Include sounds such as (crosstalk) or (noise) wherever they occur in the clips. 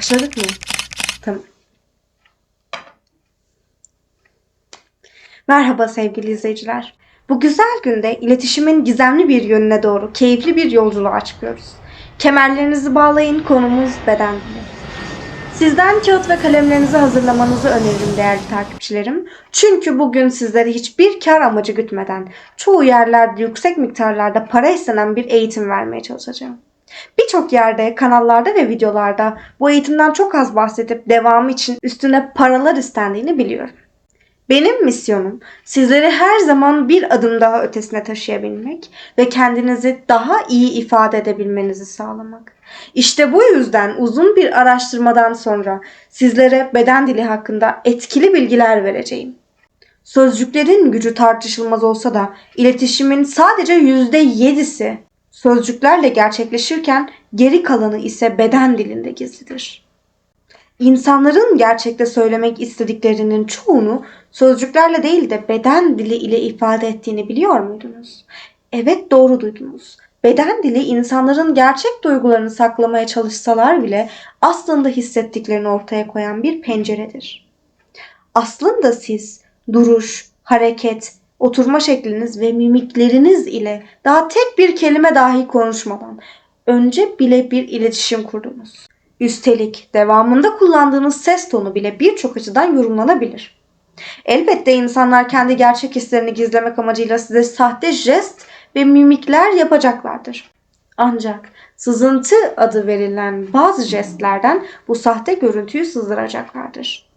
Başladık mı? Tamam. Merhaba sevgili izleyiciler. Bu güzel günde iletişimin gizemli bir yönüne doğru keyifli bir yolculuğa çıkıyoruz. Kemerlerinizi bağlayın, konumuz beden dili. Sizden kağıt ve kalemlerinizi hazırlamanızı öneririm değerli takipçilerim. Çünkü bugün sizlere hiçbir kar amacı gütmeden çoğu yerlerde yüksek miktarlarda para istenen bir eğitim vermeye çalışacağım. Birçok yerde, kanallarda ve videolarda bu eğitimden çok az bahsedip devamı için üstüne paralar istendiğini biliyorum. Benim misyonum sizleri her zaman bir adım daha ötesine taşıyabilmek ve kendinizi daha iyi ifade edebilmenizi sağlamak. İşte bu yüzden uzun bir araştırmadan sonra sizlere beden dili hakkında etkili bilgiler vereceğim. Sözcüklerin gücü tartışılmaz olsa da iletişimin sadece %7'si sözcüklerle gerçekleşirken geri kalanı ise beden dilinde gizlidir. İnsanların gerçekte söylemek istediklerinin çoğunu sözcüklerle değil de beden dili ile ifade ettiğini biliyor muydunuz? Evet doğru duydunuz. Beden dili insanların gerçek duygularını saklamaya çalışsalar bile aslında hissettiklerini ortaya koyan bir penceredir. Aslında siz duruş, hareket, oturma şekliniz ve mimikleriniz ile daha tek bir kelime dahi konuşmadan önce bile bir iletişim kurdunuz. Üstelik devamında kullandığınız ses tonu bile birçok açıdan yorumlanabilir. Elbette insanlar kendi gerçek hislerini gizlemek amacıyla size sahte jest ve mimikler yapacaklardır. Ancak sızıntı adı verilen bazı jestlerden bu sahte görüntüyü sızdıracaklardır.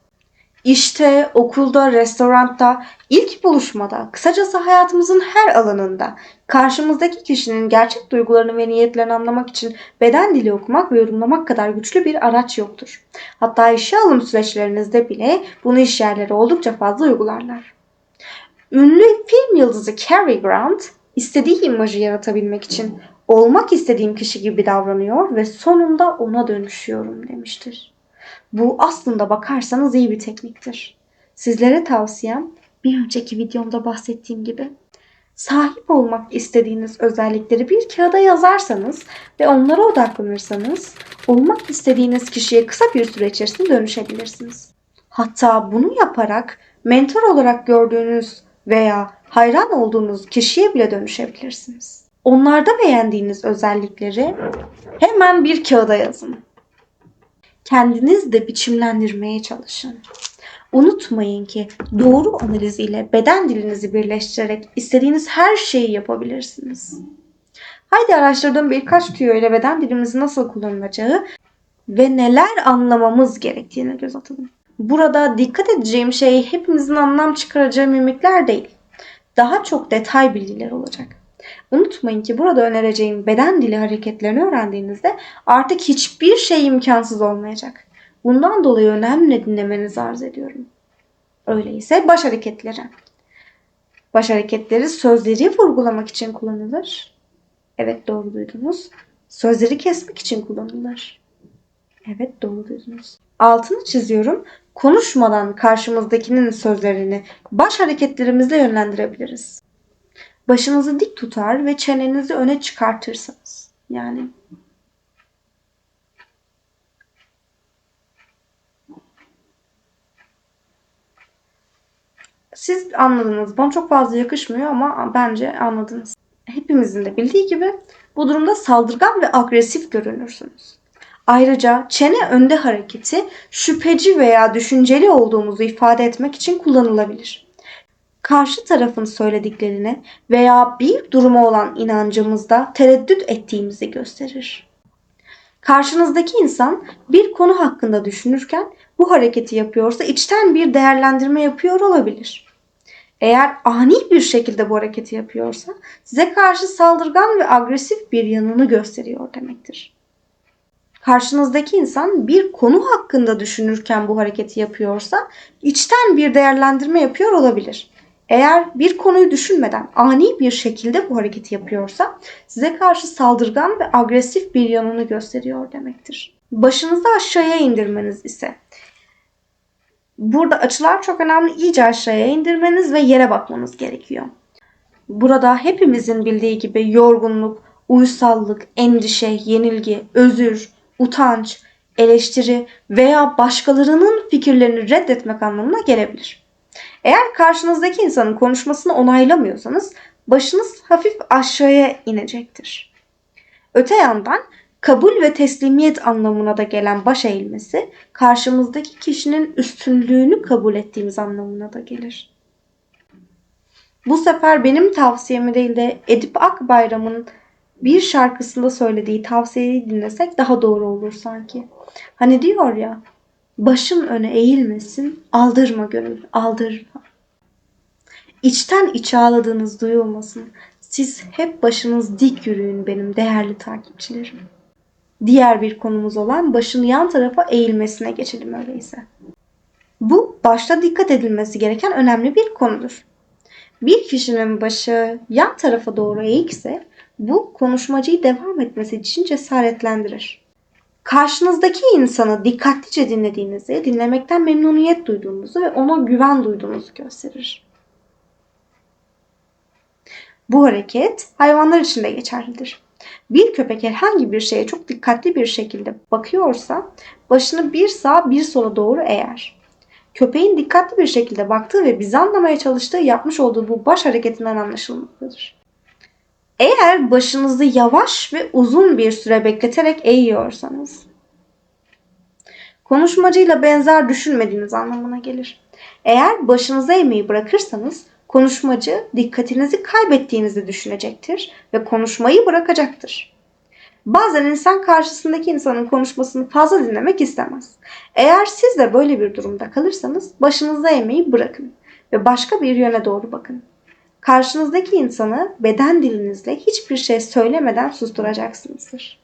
İşte, okulda, restoranda, ilk buluşmada, kısacası hayatımızın her alanında karşımızdaki kişinin gerçek duygularını ve niyetlerini anlamak için beden dili okumak ve yorumlamak kadar güçlü bir araç yoktur. Hatta işe alım süreçlerinizde bile bunu iş yerleri oldukça fazla uygularlar. Ünlü film yıldızı Cary Grant istediği imajı yaratabilmek için olmak istediğim kişi gibi davranıyor ve sonunda ona dönüşüyorum demiştir. Bu aslında bakarsanız iyi bir tekniktir. Sizlere tavsiyem bir önceki videomda bahsettiğim gibi sahip olmak istediğiniz özellikleri bir kağıda yazarsanız ve onlara odaklanırsanız olmak istediğiniz kişiye kısa bir süre içerisinde dönüşebilirsiniz. Hatta bunu yaparak mentor olarak gördüğünüz veya hayran olduğunuz kişiye bile dönüşebilirsiniz. Onlarda beğendiğiniz özellikleri hemen bir kağıda yazın kendiniz de biçimlendirmeye çalışın. Unutmayın ki doğru analiz ile beden dilinizi birleştirerek istediğiniz her şeyi yapabilirsiniz. Haydi araştırdığım birkaç tüyo ile beden dilimizi nasıl kullanılacağı ve neler anlamamız gerektiğine göz atalım. Burada dikkat edeceğim şey hepimizin anlam çıkaracağı mimikler değil. Daha çok detay bilgiler olacak. Unutmayın ki burada önereceğim beden dili hareketlerini öğrendiğinizde artık hiçbir şey imkansız olmayacak. Bundan dolayı önemli dinlemenizi arz ediyorum. Öyleyse baş hareketleri. Baş hareketleri sözleri vurgulamak için kullanılır. Evet doğru duydunuz. Sözleri kesmek için kullanılır. Evet doğru duydunuz. Altını çiziyorum. Konuşmadan karşımızdakinin sözlerini baş hareketlerimizle yönlendirebiliriz başınızı dik tutar ve çenenizi öne çıkartırsanız. Yani Siz anladınız. Bana çok fazla yakışmıyor ama bence anladınız. Hepimizin de bildiği gibi bu durumda saldırgan ve agresif görünürsünüz. Ayrıca çene önde hareketi şüpheci veya düşünceli olduğumuzu ifade etmek için kullanılabilir karşı tarafın söylediklerine veya bir duruma olan inancımızda tereddüt ettiğimizi gösterir. Karşınızdaki insan bir konu hakkında düşünürken bu hareketi yapıyorsa içten bir değerlendirme yapıyor olabilir. Eğer ani bir şekilde bu hareketi yapıyorsa size karşı saldırgan ve agresif bir yanını gösteriyor demektir. Karşınızdaki insan bir konu hakkında düşünürken bu hareketi yapıyorsa içten bir değerlendirme yapıyor olabilir. Eğer bir konuyu düşünmeden ani bir şekilde bu hareketi yapıyorsa size karşı saldırgan ve agresif bir yanını gösteriyor demektir. Başınızı aşağıya indirmeniz ise burada açılar çok önemli. İyice aşağıya indirmeniz ve yere bakmanız gerekiyor. Burada hepimizin bildiği gibi yorgunluk, uysallık, endişe, yenilgi, özür, utanç, eleştiri veya başkalarının fikirlerini reddetmek anlamına gelebilir. Eğer karşınızdaki insanın konuşmasını onaylamıyorsanız başınız hafif aşağıya inecektir. Öte yandan kabul ve teslimiyet anlamına da gelen baş eğilmesi karşımızdaki kişinin üstünlüğünü kabul ettiğimiz anlamına da gelir. Bu sefer benim tavsiyemi değil de Edip Akbayram'ın bir şarkısında söylediği tavsiyeyi dinlesek daha doğru olur sanki. Hani diyor ya, başın öne eğilmesin, aldırma gönül, aldırma. İçten içe ağladığınız duyulmasın. Siz hep başınız dik yürüyün benim değerli takipçilerim. Diğer bir konumuz olan başın yan tarafa eğilmesine geçelim öyleyse. Bu başta dikkat edilmesi gereken önemli bir konudur. Bir kişinin başı yan tarafa doğru eğikse bu konuşmacıyı devam etmesi için cesaretlendirir. Karşınızdaki insanı dikkatlice dinlediğinizi, dinlemekten memnuniyet duyduğunuzu ve ona güven duyduğunuzu gösterir. Bu hareket hayvanlar için de geçerlidir. Bir köpek herhangi bir şeye çok dikkatli bir şekilde bakıyorsa başını bir sağa bir sola doğru eğer. Köpeğin dikkatli bir şekilde baktığı ve bizi anlamaya çalıştığı yapmış olduğu bu baş hareketinden anlaşılmaktadır. Eğer başınızı yavaş ve uzun bir süre bekleterek eğiyorsanız konuşmacıyla benzer düşünmediğiniz anlamına gelir. Eğer başınızı eğmeyi bırakırsanız konuşmacı dikkatinizi kaybettiğinizi düşünecektir ve konuşmayı bırakacaktır. Bazen insan karşısındaki insanın konuşmasını fazla dinlemek istemez. Eğer siz de böyle bir durumda kalırsanız başınızı eğmeyi bırakın ve başka bir yöne doğru bakın. Karşınızdaki insanı beden dilinizle hiçbir şey söylemeden susturacaksınızdır.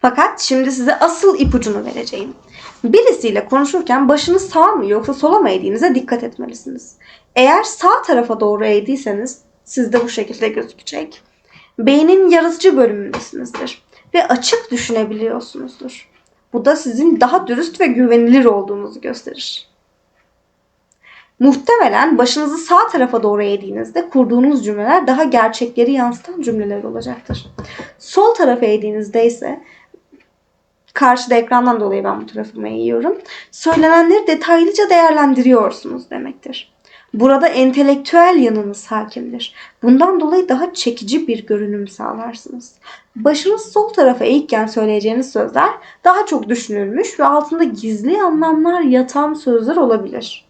Fakat şimdi size asıl ipucunu vereceğim. Birisiyle konuşurken başını sağ mı yoksa sola mı eğdiğinize dikkat etmelisiniz. Eğer sağ tarafa doğru eğdiyseniz sizde bu şekilde gözükecek. Beynin yaratıcı bölümündesinizdir ve açık düşünebiliyorsunuzdur. Bu da sizin daha dürüst ve güvenilir olduğunuzu gösterir. Muhtemelen başınızı sağ tarafa doğru eğdiğinizde kurduğunuz cümleler daha gerçekleri yansıtan cümleler olacaktır. Sol tarafa eğdiğinizde ise karşıda ekrandan dolayı ben bu tarafıma eğiyorum. Söylenenleri detaylıca değerlendiriyorsunuz demektir. Burada entelektüel yanınız hakimdir. Bundan dolayı daha çekici bir görünüm sağlarsınız. Başınız sol tarafa eğikken söyleyeceğiniz sözler daha çok düşünülmüş ve altında gizli anlamlar yatan sözler olabilir.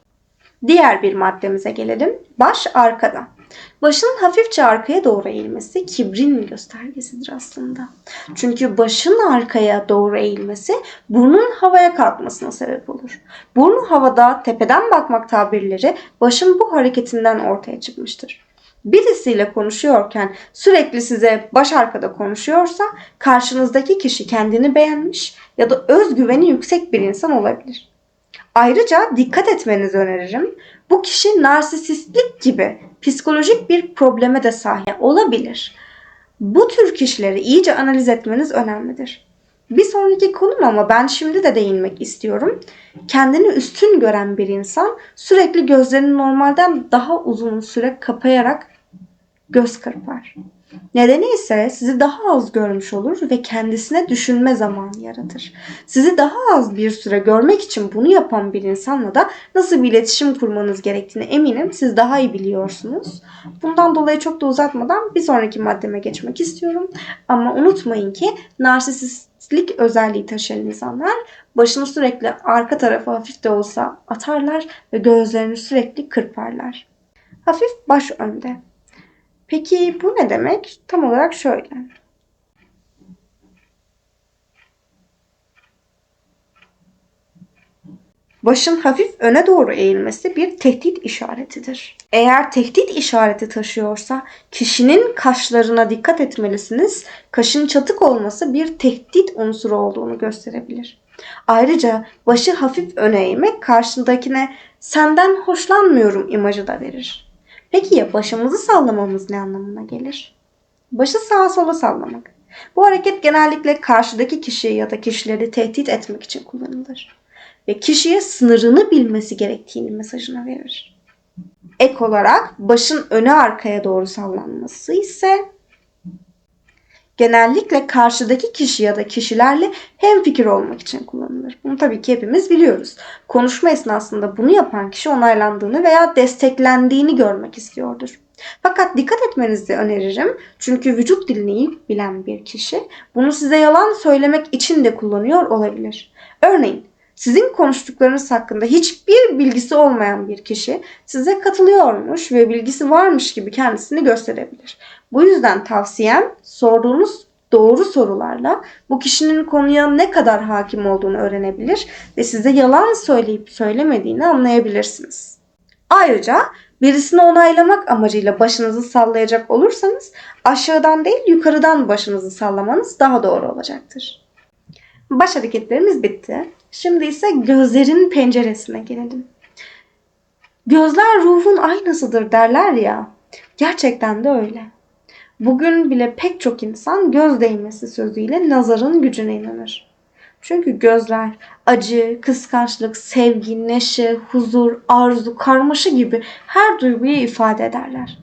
Diğer bir maddemize gelelim. Baş arkada. Başın hafifçe arkaya doğru eğilmesi kibrin göstergesidir aslında. Çünkü başın arkaya doğru eğilmesi burnun havaya kalkmasına sebep olur. Burnu havada tepeden bakmak tabirleri başın bu hareketinden ortaya çıkmıştır. Birisiyle konuşuyorken sürekli size baş arkada konuşuyorsa karşınızdaki kişi kendini beğenmiş ya da özgüveni yüksek bir insan olabilir. Ayrıca dikkat etmenizi öneririm. Bu kişi narsisistlik gibi psikolojik bir probleme de sahip olabilir. Bu tür kişileri iyice analiz etmeniz önemlidir. Bir sonraki konum ama ben şimdi de değinmek istiyorum. Kendini üstün gören bir insan sürekli gözlerini normalden daha uzun süre kapayarak göz kırpar. Nedeni ise sizi daha az görmüş olur ve kendisine düşünme zamanı yaratır. Sizi daha az bir süre görmek için bunu yapan bir insanla da nasıl bir iletişim kurmanız gerektiğini eminim siz daha iyi biliyorsunuz. Bundan dolayı çok da uzatmadan bir sonraki maddeme geçmek istiyorum. Ama unutmayın ki narsistlik özelliği taşıyan insanlar başını sürekli arka tarafa hafif de olsa atarlar ve gözlerini sürekli kırparlar. Hafif baş önde. Peki bu ne demek? Tam olarak şöyle. Başın hafif öne doğru eğilmesi bir tehdit işaretidir. Eğer tehdit işareti taşıyorsa kişinin kaşlarına dikkat etmelisiniz. Kaşın çatık olması bir tehdit unsuru olduğunu gösterebilir. Ayrıca başı hafif öne eğmek karşındakine senden hoşlanmıyorum imajı da verir. Peki ya başımızı sallamamız ne anlamına gelir? Başı sağa sola sallamak. Bu hareket genellikle karşıdaki kişiyi ya da kişileri tehdit etmek için kullanılır. Ve kişiye sınırını bilmesi gerektiğini mesajını verir. Ek olarak başın öne arkaya doğru sallanması ise genellikle karşıdaki kişi ya da kişilerle hemfikir olmak için kullanılır. Bunu tabii ki hepimiz biliyoruz. Konuşma esnasında bunu yapan kişi onaylandığını veya desteklendiğini görmek istiyordur. Fakat dikkat etmenizi öneririm. Çünkü vücut dilini iyi bilen bir kişi bunu size yalan söylemek için de kullanıyor olabilir. Örneğin sizin konuştuklarınız hakkında hiçbir bilgisi olmayan bir kişi size katılıyormuş ve bilgisi varmış gibi kendisini gösterebilir. Bu yüzden tavsiyem sorduğunuz doğru sorularla bu kişinin konuya ne kadar hakim olduğunu öğrenebilir ve size yalan söyleyip söylemediğini anlayabilirsiniz. Ayrıca birisini onaylamak amacıyla başınızı sallayacak olursanız aşağıdan değil yukarıdan başınızı sallamanız daha doğru olacaktır. Baş hareketlerimiz bitti. Şimdi ise gözlerin penceresine gelelim. Gözler ruhun aynasıdır derler ya. Gerçekten de öyle. Bugün bile pek çok insan göz değmesi sözüyle nazarın gücüne inanır. Çünkü gözler acı, kıskançlık, sevgi, neşe, huzur, arzu, karmaşa gibi her duyguyu ifade ederler.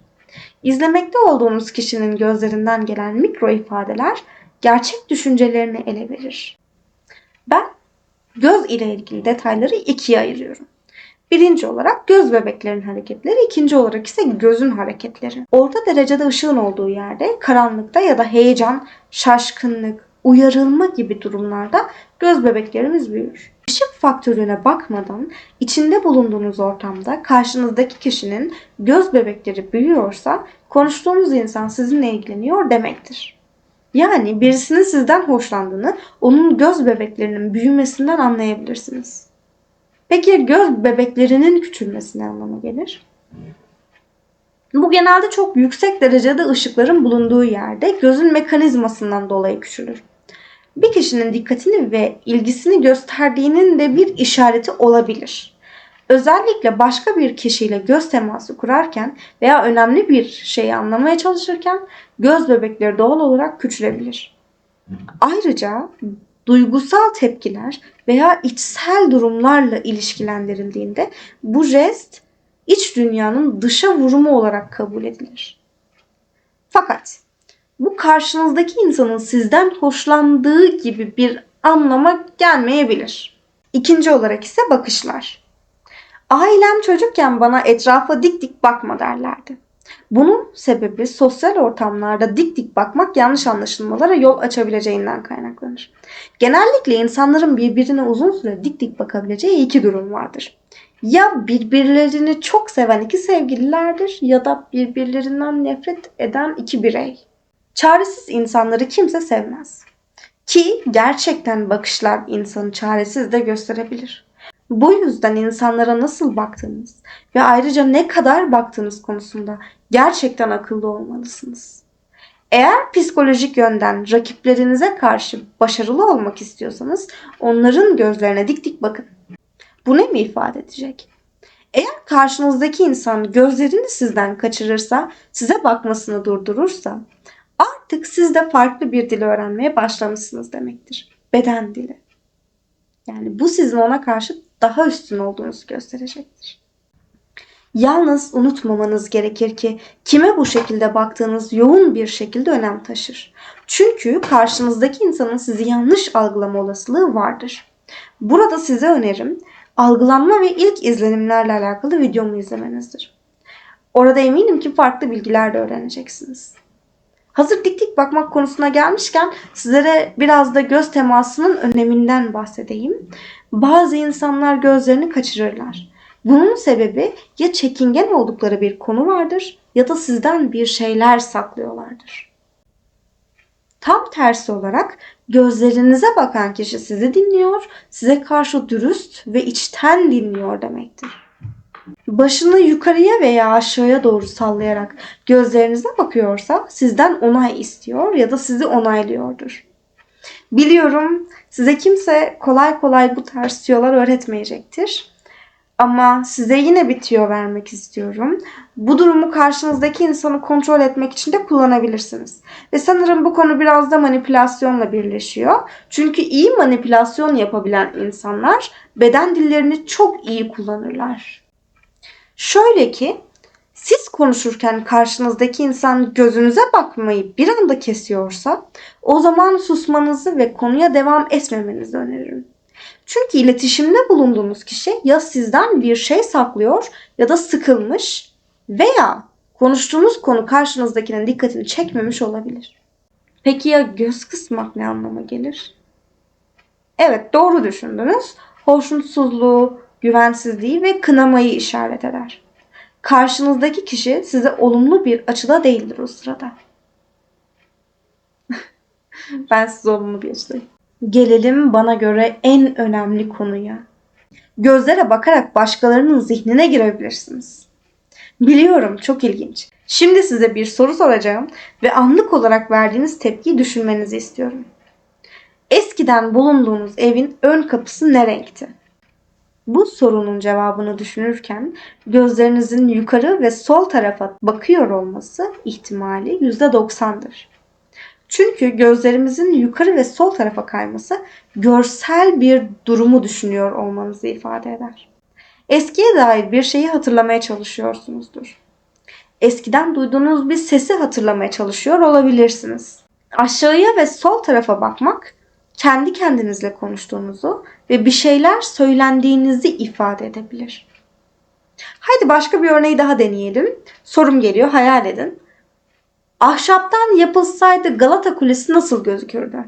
İzlemekte olduğumuz kişinin gözlerinden gelen mikro ifadeler gerçek düşüncelerini ele verir. Ben göz ile ilgili detayları ikiye ayırıyorum. Birinci olarak göz bebeklerin hareketleri, ikinci olarak ise gözün hareketleri. Orta derecede ışığın olduğu yerde, karanlıkta ya da heyecan, şaşkınlık, uyarılma gibi durumlarda göz bebeklerimiz büyür. Işık faktörüne bakmadan içinde bulunduğunuz ortamda karşınızdaki kişinin göz bebekleri büyüyorsa konuştuğunuz insan sizinle ilgileniyor demektir. Yani birisinin sizden hoşlandığını onun göz bebeklerinin büyümesinden anlayabilirsiniz. Peki göz bebeklerinin küçülmesi ne anlama gelir? Bu genelde çok yüksek derecede ışıkların bulunduğu yerde gözün mekanizmasından dolayı küçülür. Bir kişinin dikkatini ve ilgisini gösterdiğinin de bir işareti olabilir. Özellikle başka bir kişiyle göz teması kurarken veya önemli bir şeyi anlamaya çalışırken göz bebekleri doğal olarak küçülebilir. Ayrıca duygusal tepkiler veya içsel durumlarla ilişkilendirildiğinde bu jest iç dünyanın dışa vurumu olarak kabul edilir. Fakat bu karşınızdaki insanın sizden hoşlandığı gibi bir anlama gelmeyebilir. İkinci olarak ise bakışlar. Ailem çocukken bana etrafa dik dik bakma derlerdi. Bunun sebebi sosyal ortamlarda dik dik bakmak yanlış anlaşılmalara yol açabileceğinden kaynaklanır. Genellikle insanların birbirine uzun süre dik dik bakabileceği iki durum vardır. Ya birbirlerini çok seven iki sevgililerdir ya da birbirlerinden nefret eden iki birey. Çaresiz insanları kimse sevmez. Ki gerçekten bakışlar insanı çaresiz de gösterebilir. Bu yüzden insanlara nasıl baktığınız ve ayrıca ne kadar baktığınız konusunda gerçekten akıllı olmalısınız. Eğer psikolojik yönden rakiplerinize karşı başarılı olmak istiyorsanız onların gözlerine dik dik bakın. Bu ne mi ifade edecek? Eğer karşınızdaki insan gözlerini sizden kaçırırsa, size bakmasını durdurursa artık siz de farklı bir dil öğrenmeye başlamışsınız demektir. Beden dili. Yani bu sizin ona karşı daha üstün olduğunuzu gösterecektir. Yalnız unutmamanız gerekir ki kime bu şekilde baktığınız yoğun bir şekilde önem taşır. Çünkü karşınızdaki insanın sizi yanlış algılama olasılığı vardır. Burada size önerim algılanma ve ilk izlenimlerle alakalı videomu izlemenizdir. Orada eminim ki farklı bilgiler de öğreneceksiniz. Hazır dik dik bakmak konusuna gelmişken sizlere biraz da göz temasının öneminden bahsedeyim. Bazı insanlar gözlerini kaçırırlar. Bunun sebebi ya çekingen oldukları bir konu vardır ya da sizden bir şeyler saklıyorlardır. Tam tersi olarak gözlerinize bakan kişi sizi dinliyor, size karşı dürüst ve içten dinliyor demektir. Başını yukarıya veya aşağıya doğru sallayarak gözlerinize bakıyorsa sizden onay istiyor ya da sizi onaylıyordur. Biliyorum size kimse kolay kolay bu tarz tüyolar öğretmeyecektir. Ama size yine bir tüyo vermek istiyorum. Bu durumu karşınızdaki insanı kontrol etmek için de kullanabilirsiniz. Ve sanırım bu konu biraz da manipülasyonla birleşiyor. Çünkü iyi manipülasyon yapabilen insanlar beden dillerini çok iyi kullanırlar. Şöyle ki Siz konuşurken karşınızdaki insan gözünüze bakmayıp bir anda kesiyorsa o zaman susmanızı ve konuya devam etmemenizi öneririm. Çünkü iletişimde bulunduğunuz kişi ya sizden bir şey saklıyor ya da sıkılmış veya konuştuğunuz konu karşınızdakinin dikkatini çekmemiş olabilir. Peki ya göz kısmak ne anlama gelir? Evet doğru düşündünüz. Hoşnutsuzluğu, güvensizliği ve kınamayı işaret eder. Karşınızdaki kişi size olumlu bir açıda değildir o sırada. (laughs) ben size olumlu bir açıdayım. Gelelim bana göre en önemli konuya. Gözlere bakarak başkalarının zihnine girebilirsiniz. Biliyorum çok ilginç. Şimdi size bir soru soracağım ve anlık olarak verdiğiniz tepkiyi düşünmenizi istiyorum. Eskiden bulunduğunuz evin ön kapısı ne renkti? Bu sorunun cevabını düşünürken gözlerinizin yukarı ve sol tarafa bakıyor olması ihtimali %90'dır. Çünkü gözlerimizin yukarı ve sol tarafa kayması görsel bir durumu düşünüyor olmanızı ifade eder. Eskiye dair bir şeyi hatırlamaya çalışıyorsunuzdur. Eskiden duyduğunuz bir sesi hatırlamaya çalışıyor olabilirsiniz. Aşağıya ve sol tarafa bakmak kendi kendinizle konuştuğunuzu ve bir şeyler söylendiğinizi ifade edebilir. Haydi başka bir örneği daha deneyelim. Sorum geliyor, hayal edin. Ahşaptan yapılsaydı Galata Kulesi nasıl gözükürdü?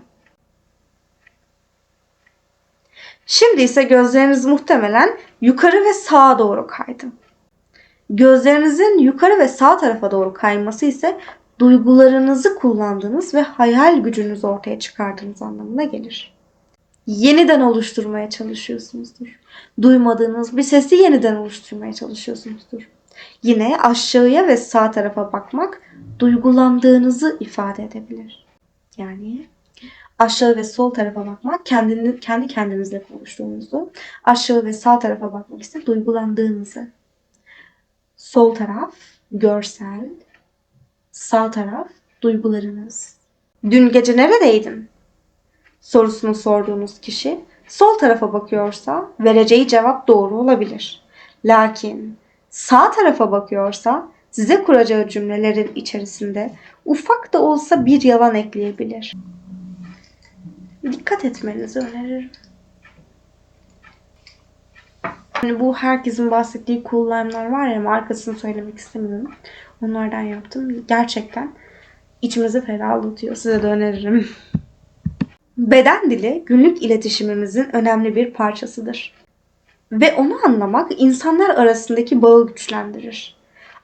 Şimdi ise gözleriniz muhtemelen yukarı ve sağa doğru kaydı. Gözlerinizin yukarı ve sağ tarafa doğru kayması ise duygularınızı kullandığınız ve hayal gücünüzü ortaya çıkardığınız anlamına gelir. Yeniden oluşturmaya çalışıyorsunuzdur. Duymadığınız bir sesi yeniden oluşturmaya çalışıyorsunuzdur. Yine aşağıya ve sağ tarafa bakmak duygulandığınızı ifade edebilir. Yani aşağı ve sol tarafa bakmak kendini, kendi kendinizle konuştuğunuzu, aşağı ve sağ tarafa bakmak ise duygulandığınızı. Sol taraf görsel, sağ taraf duygularınız. Dün gece neredeydin? Sorusunu sorduğunuz kişi sol tarafa bakıyorsa vereceği cevap doğru olabilir. Lakin sağ tarafa bakıyorsa size kuracağı cümlelerin içerisinde ufak da olsa bir yalan ekleyebilir. Dikkat etmenizi öneririm. Hani bu herkesin bahsettiği kullanımlar var ya markasını söylemek istemiyorum. Onlardan yaptım. Gerçekten içimizi ferahlatıyor. Size de öneririm. (laughs) Beden dili günlük iletişimimizin önemli bir parçasıdır. Ve onu anlamak insanlar arasındaki bağı güçlendirir.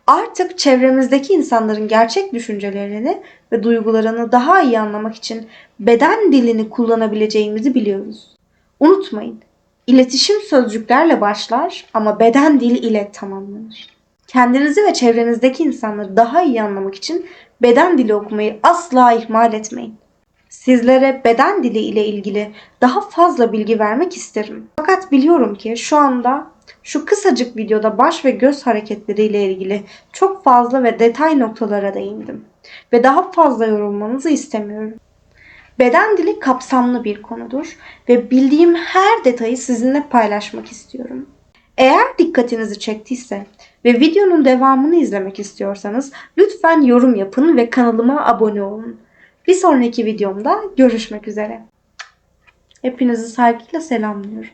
Artık çevremizdeki insanların gerçek düşüncelerini ve duygularını daha iyi anlamak için beden dilini kullanabileceğimizi biliyoruz. Unutmayın, iletişim sözcüklerle başlar ama beden dili ile tamamlanır. Kendinizi ve çevrenizdeki insanları daha iyi anlamak için beden dili okumayı asla ihmal etmeyin. Sizlere beden dili ile ilgili daha fazla bilgi vermek isterim. Fakat biliyorum ki şu anda şu kısacık videoda baş ve göz hareketleri ile ilgili çok fazla ve detay noktalara değindim. Ve daha fazla yorulmanızı istemiyorum. Beden dili kapsamlı bir konudur ve bildiğim her detayı sizinle paylaşmak istiyorum. Eğer dikkatinizi çektiyse ve videonun devamını izlemek istiyorsanız lütfen yorum yapın ve kanalıma abone olun. Bir sonraki videomda görüşmek üzere. Hepinizi saygıyla selamlıyorum.